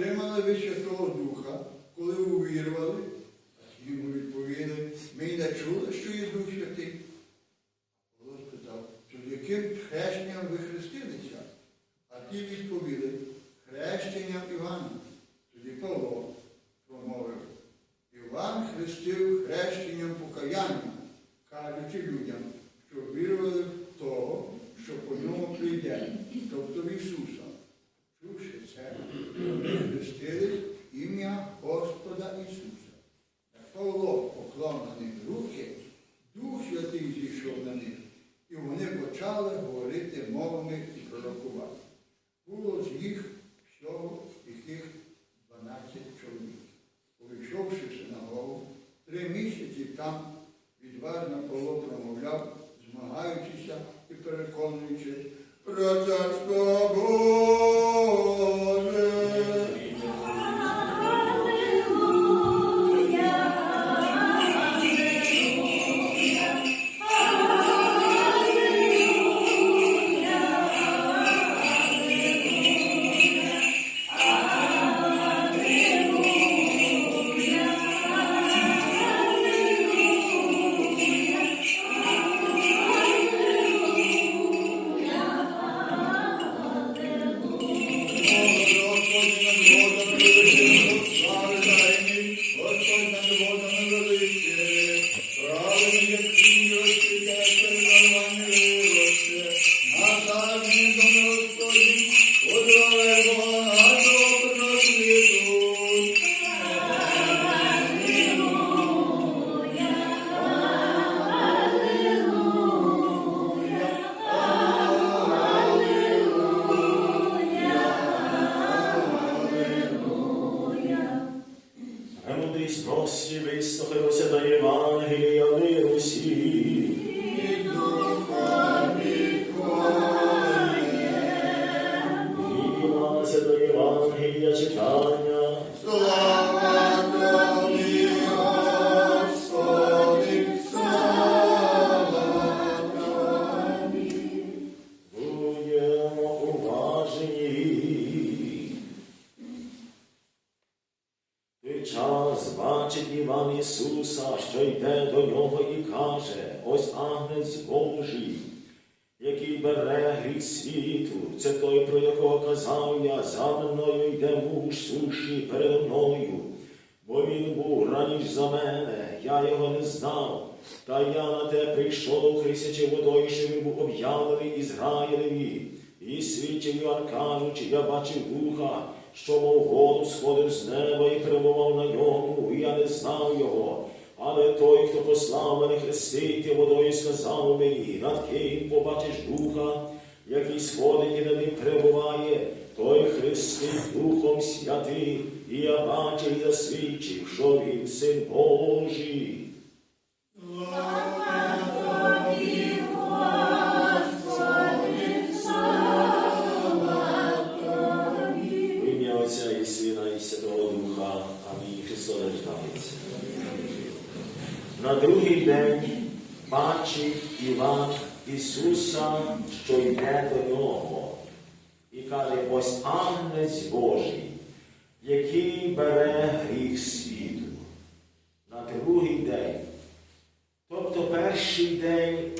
отримали ви Святого Духа, коли увірували? А йому відповіли, ми й не чули, що є Дух Святий. Павло спитав, то яким хрещенням ви хрестилися? А ті відповіли, хрещенням Івана. Тоді Павло промовив, Іван хрестив хрещенням покаяння, кажучи людям, час бачить Іван Ісуса, що йде до нього і каже, ось агнець Божий, який бере гріх світу. Це той, про якого казав я, за мною йде муж суші передо мною. Бо він був раніш за мене, я його не знав. Та я на те прийшов, хрестячи водою, що він був об'явлений Ізраїлеві. І свідчив Іван, кажучи, я бачив духа, що мов воду сходив з неба і перебував на ньому, і я не знав його. Але той, хто послав мене хрестити водою, сказав мені, над ким побачиш духа, який сходить і над ним перебуває, той хрестить Духом Святим, і я бачив і засвідчив, що він син Божий. На другий день бачив Іван Ісуса, що йде до нього, і каже, ось Агнець Божий, який бере гріх світу. На другий день. Тобто перший день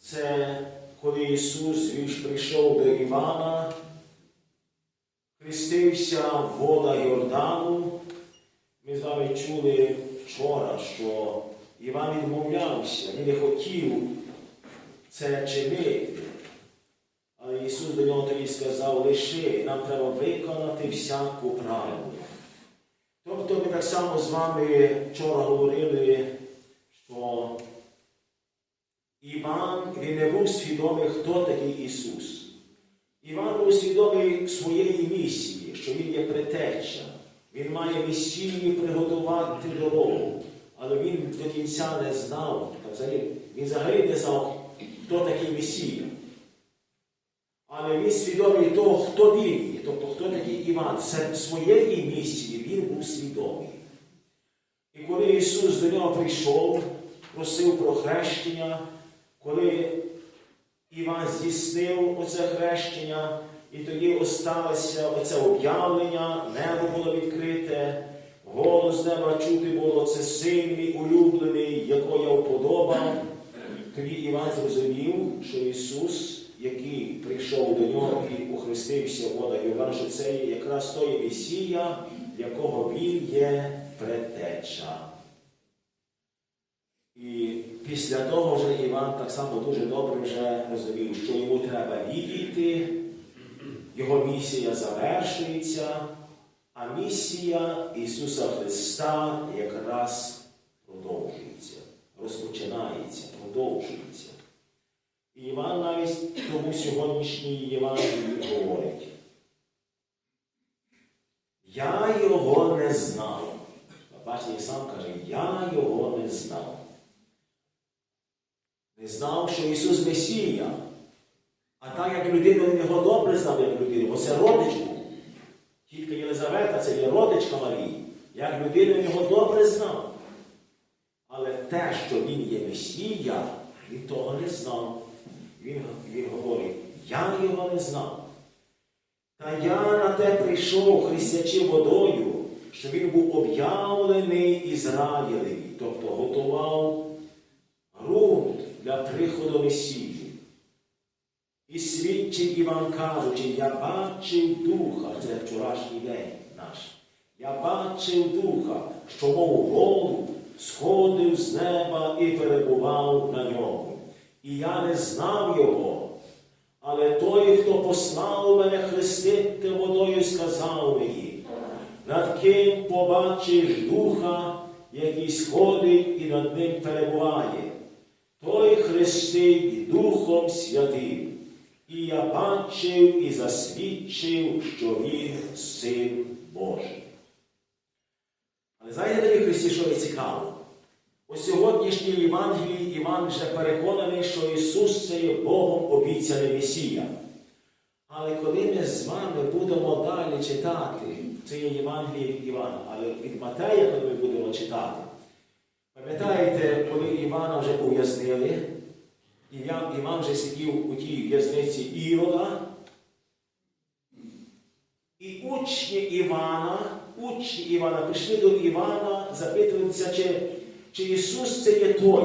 це коли Ісус прийшов до Івана, хрестився в вода Йордану. Ми з вами чули вчора, що Іван відмовлявся, він не хотів це чинити. Але Ісус до нього тоді сказав, лиши, нам треба виконати всяку правду. Тобто ми так само з вами вчора говорили, що Іван він не був свідомий, хто такий Ісус. Іван був свідомий своєї місії, що він є притеча. Він має місію приготувати дорогу. Але він до кінця не знав, він взагалі не знав, хто такий Месія. Але він свідомий того, хто він є, тобто хто такий Іван. Це своєї місії він був свідомий. І коли Ісус до нього прийшов, просив про хрещення, коли Іван здійснив оце хрещення, і тоді осталося оце об'явлення, небо з неба чути було, це син мій улюблений, якого я вподобав. Тоді Іван зрозумів, що Ісус, який прийшов до нього і охрестився в водах що це є якраз той Месія, якого він є предтеча. І після того вже Іван так само дуже добре вже розумів, що йому треба відійти, його місія завершується, а місія Ісуса Христа якраз продовжується, розпочинається, продовжується. І Іван навіть тому сьогоднішній Євангелії говорить. Я його не знав. Бачите, і сам каже, я його не знав. Не знав, що Ісус Месія. А так як людина його добре знав, як людину, бо це родич Тітка Єлизавета це є родичка Марії. Як людину він його добре знав. Але те, що він є Месія, він того не знав. Він, він говорить, я його не знав. Та я на те прийшов, хрестячи водою, що він був об'явлений Ізраїлеві, тобто готував ґрунт для приходу Месії. І свідчив Іван кажучи, я бачив духа, це вчорашній день наш. Я бачив духа, що мов голуб сходив з неба і перебував на ньому. І я не знав його. Але той, хто послав мене хрестити водою, сказав мені, над ким побачиш духа, який сходить і над ним перебуває, той хрестить Духом Святим. І я бачив і засвідчив, що він син Божий. Але знаєте, дорогі що є цікаво? У сьогоднішній Євангелії Іван вже переконаний, що Ісус це є Богом обіцяний Месія. Але коли ми з вами будемо далі читати, це є Євангеліє від Івана, але від Матея, коли ми будемо читати, пам'ятаєте, коли Івана вже ув'язнили, і Іван, Іван вже сидів у тій в'язниці Ірода, і учні Івана, учні Івана прийшли до Івана, запитувалися, чи, чи Ісус це є той,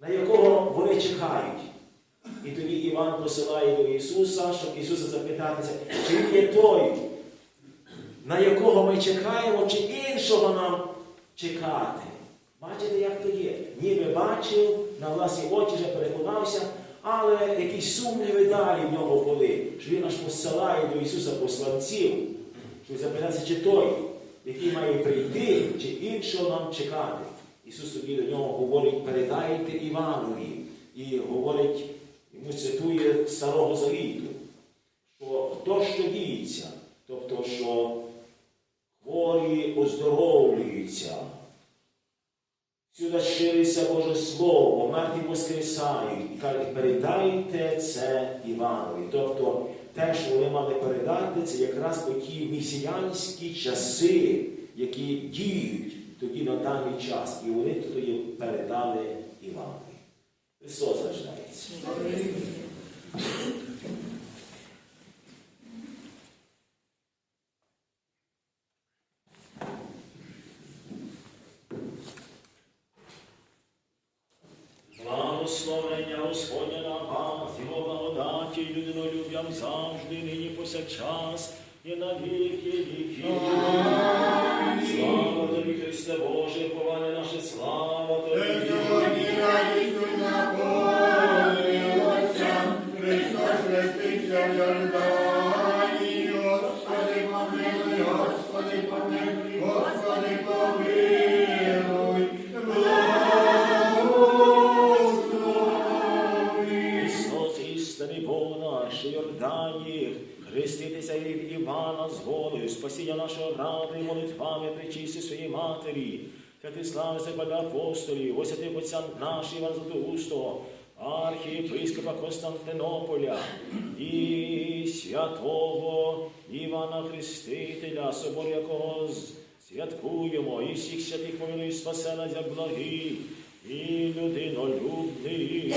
на якого вони чекають. І тоді Іван посилає до Ісуса, щоб Ісуса запитатися, чи Він є той, на якого ми чекаємо, чи іншого нам чекати. Бачите, як то є? Ніби бачив, на власні очі вже переконався, але якісь сумніви далі в нього були, що він аж посилає до Ісуса посланців, щоб запитатися, чи той, який має прийти, чи іншого нам чекати. Ісус тоді до нього говорить, передайте Іванові. І говорить, йому цитує старого завіту, що то, що діється, тобто, що хворі оздоровлюються, Сюди шириться Боже Слово, мертві воскресають і кажуть, передайте це Іванові. Тобто те, що вони мали передати, це якраз по ті місіянські часи, які діють тоді на даний час. І вони тоді передали Іванові. Христос рождається. Завжди, нині повсякчас, і на віки віки. Слава тобі, Христе Боже, поване наше, слава тобі. Господи помилуй, Господи помилуй, спасіння нашого ради, молитвами причисти своїй матері, Святий славиться Павля апостолів, освятив отця наш Іван Златоустого, архієпископа Константинополя і святого Івана Хрестителя, собор якого святкуємо, і всіх святих помилуй спасе нас, як благий і людинолюбний.